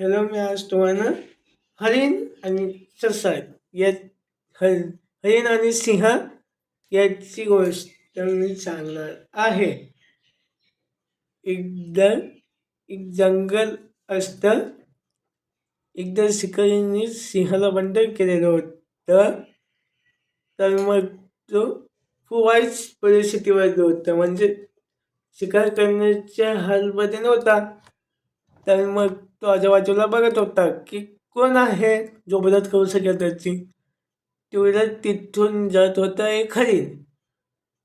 Hello मी आज तुम्हाला हरिण आणि ससा या हर हरिण आणि सिंह याची गोष्ट मी सांगणार आहे. एकदा एक जंगल असतं. एकदा शिकारीने सिंहाला बंद केलेलं होतं. तर मग तो खूप वाईट परिस्थितीवर होतं. म्हणजे शिकार करण्याच्या हालमध्ये नव्हता. तर मग तो आजूबाजूला बघत होता की कोण आहे जो मदत करू शकेल त्याची. तेवढ्या तिथून जात होता एक हरिण.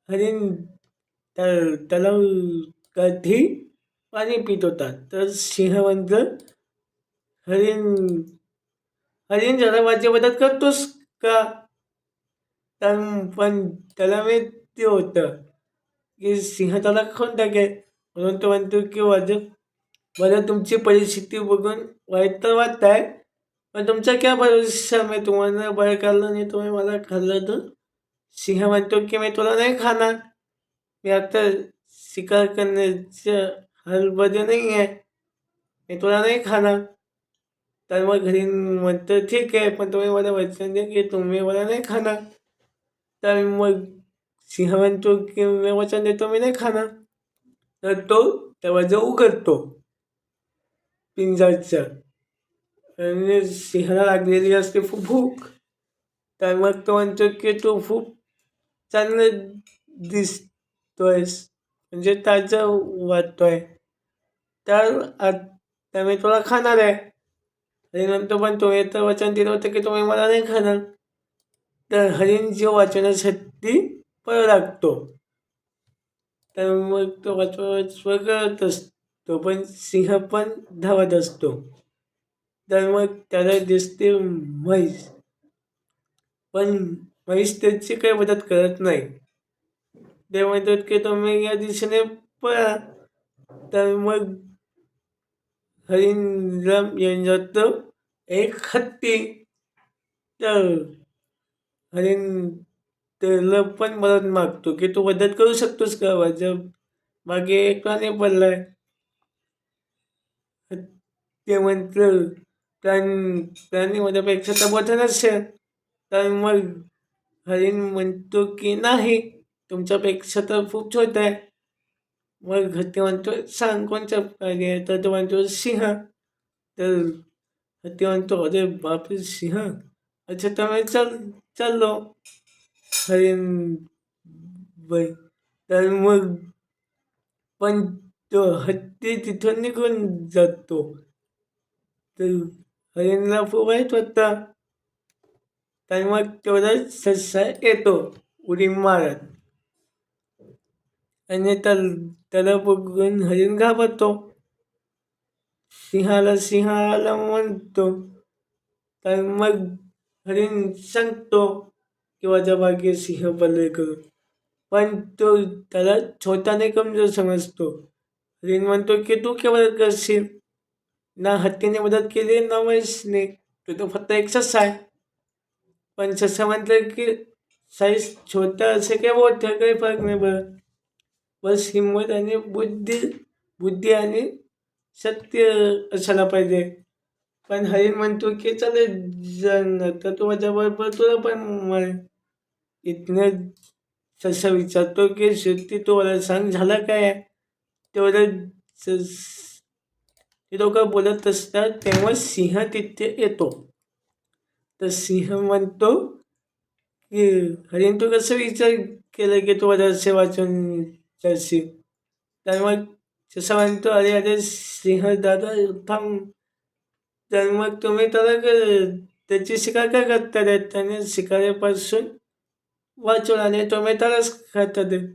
हरिण तर त्याला कधी पाणी पित होता. तर सिंह म्हणतं हरिण हरिण जरा माझी मदत करतोस का? तर पण त्याला मी ते होतं की सिंह त्याला खाऊन टाकेल. म्हणून तो म्हणतो की माझं बरं तुमची परिस्थिती बघून वाईट तर वाटत आहे पण तुमचा क्या भरोसा मी तुम्हाला बरं काढलं नाही तुम्ही मला खाल्लं तर सिंह म्हणतो की मी तुला नाही खाणार. मी आता शिकार करण्याच्या हालमध्ये नाही आहे मी तुला नाही खाणार. तर मग घरी म्हणतं ठीक आहे पण तुम्ही मला वचन द्या की तुम्ही मला नाही खाणार. तर मग सिंह म्हणतो की मी वचन देतो मी नाही खाणार. तर तो वजऊ करतो. पिंजाचं आणि सिंहाला लागलेली असते खूप भूक. तर मग तो म्हणतो की तू खूप चांगलं दिसतोयस. म्हणजे ताजं वाटतोय. तर आता मी तुला खाणार आहे. आणि नंतर पण तो तर वचन दिलं होतं की तुम्ही मला नाही खाणार. तर हरिण जीव वाचवण्यासाठी पळ लागतो. तर मग तो वाचवा करत असतो तो पण सिंह पण धावत असतो. तर मग त्याला दिसते म्हैस. पण म्हैस त्याची काही मदत करत नाही. ते म्हणतात की तुम्ही या दिशेने पळा. तर मग हरिंद्रम येऊन जातो एक हत्ती. तर हरिण त्याला पण मदत मागतो की तू मदत करू शकतोस का? माझ्या मागे एक प्राणी पडलाय. ते म्हणतं प्राणी प्राणी माझ्यापेक्षा तर मोठा असेल तर मग हरिण म्हणतो की नाही तुमच्यापेक्षा तर खूप छोटा आहे. मग हत्ती म्हणतो सांग कोणत्या प्राणी आहे? तर तो म्हणतो सिंह. तर हत्ती म्हणतो अरे बापरे सिंह. अच्छा तर मी चल चाललो. हरिण बाई तर मग पण तो हत्ती तिथून निघून जातो. तर हरिणला खूप वाईट वाटतं. तर मग तेवढाच ससा येतो उडी मारत. आणि तर त्याला बघून हरिण घाबरतो. सिंहाला सिंहाला म्हणतो. तर मग हरिण सांगतो की माझ्या भाग्य सिंह बल्ले करून. पण तो त्याला छोट्याने कमजोर समजतो. हरिण म्हणतो की तू केवळ करशील? ना हत्तीने मदत केली ना म्हैसने. तो तो फक्त एक ससा आहे. पण ससा म्हटलं की साईज छोटा असे काय मोठं काही फरक नाही बरं बस हिंमत आणि बुद्धी बुद्धी आणि सत्य असायला पाहिजे. पण हरी म्हणतो की चल जण तर तू माझ्याबरोबर तुला पण मला इथनं तसं विचारतो की शेती तू मला सांग झालं काय? तेवढं ते लोकं बोलत असतात तेव्हा सिंह तिथे येतो. तर सिंह म्हणतो की हरिण तू कसं विचार केलं की तू माझ्या असे वाचून जाशील तर मग जसं म्हणतो अरे अरे सिंह दादा थांब. तर मग तुम्ही त्याला त्याची शिकार काय करता देत? त्याने शिकारीपासून वाचून आणि तुम्ही त्यालाच खाता देत.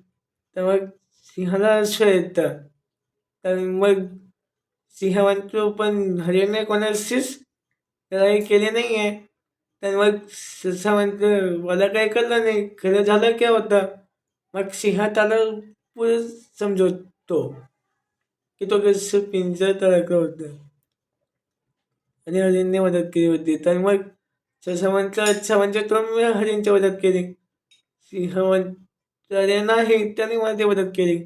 तर मग सिंहाला असं येतं. तर मग सिंह म्हणतो पण हरियाणा कोणाशीच लढाई केली नाही आहे तर मग ससा मला काही कळलं नाही. खरं झालं काय होतं? मग सिंह त्याला पुढे समजवतो. की तो कसं पिंजर तळकलं होतं. आणि हरिणने मदत केली होती. तर मग ससा म्हणतो अच्छा म्हणजे हरिणची मदत केली. सिंह म्हणतो अरे नाही त्याने मला ती मदत केली.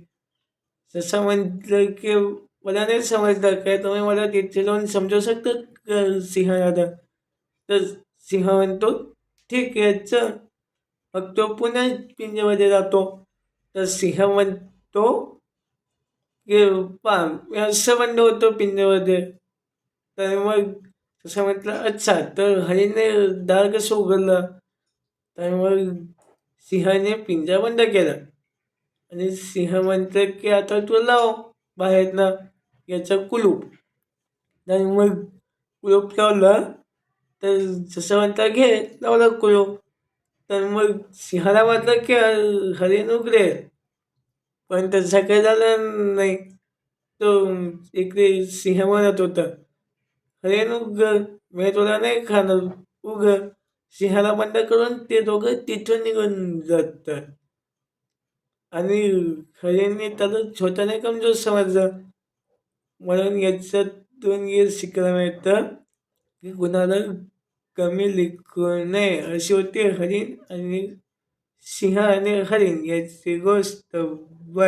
जसं म्हटलं की मला नाही समजलं काय तुम्ही मला तिथे जाऊन समजू शकता सिंह दादा? तर सिंह म्हणतो ठीक आहे चल. मग तो पुन्हा पिंजेमध्ये जातो. तर सिंह म्हणतो की पा मी असं बंद होतो पिंजेमध्ये तर मग तसं म्हटलं अच्छा तर हरीने दार कसं उघडलं तर मग सिंहाने पिंजरा बंद केला. आणि सिंह म्हणतं की आता तू लाव बाहेरनं. याचं कुलूप. आणि मग कुलूप लावलं तर जसं म्हणता घे लावलं कुलूप. तर मग सिंहाला वाटलं की हरिण उघडेल पण तसं काही झालं नाही. तो इकडे सिंह म्हणत होता हरिण उघ मी तुला नाही खाणार उघ. सिंहाला बंद करून ते दोघं तिथून निघून जातात. आणि हरिणने त्याला छोटं नाही कमजोर समजलं. म्हणून याच्यातून हे शिकायला मिळतं की कुणाला कमी लिखू नये अशी होती हरिण आणि सिंह आणि हरिण याची गोष्ट ब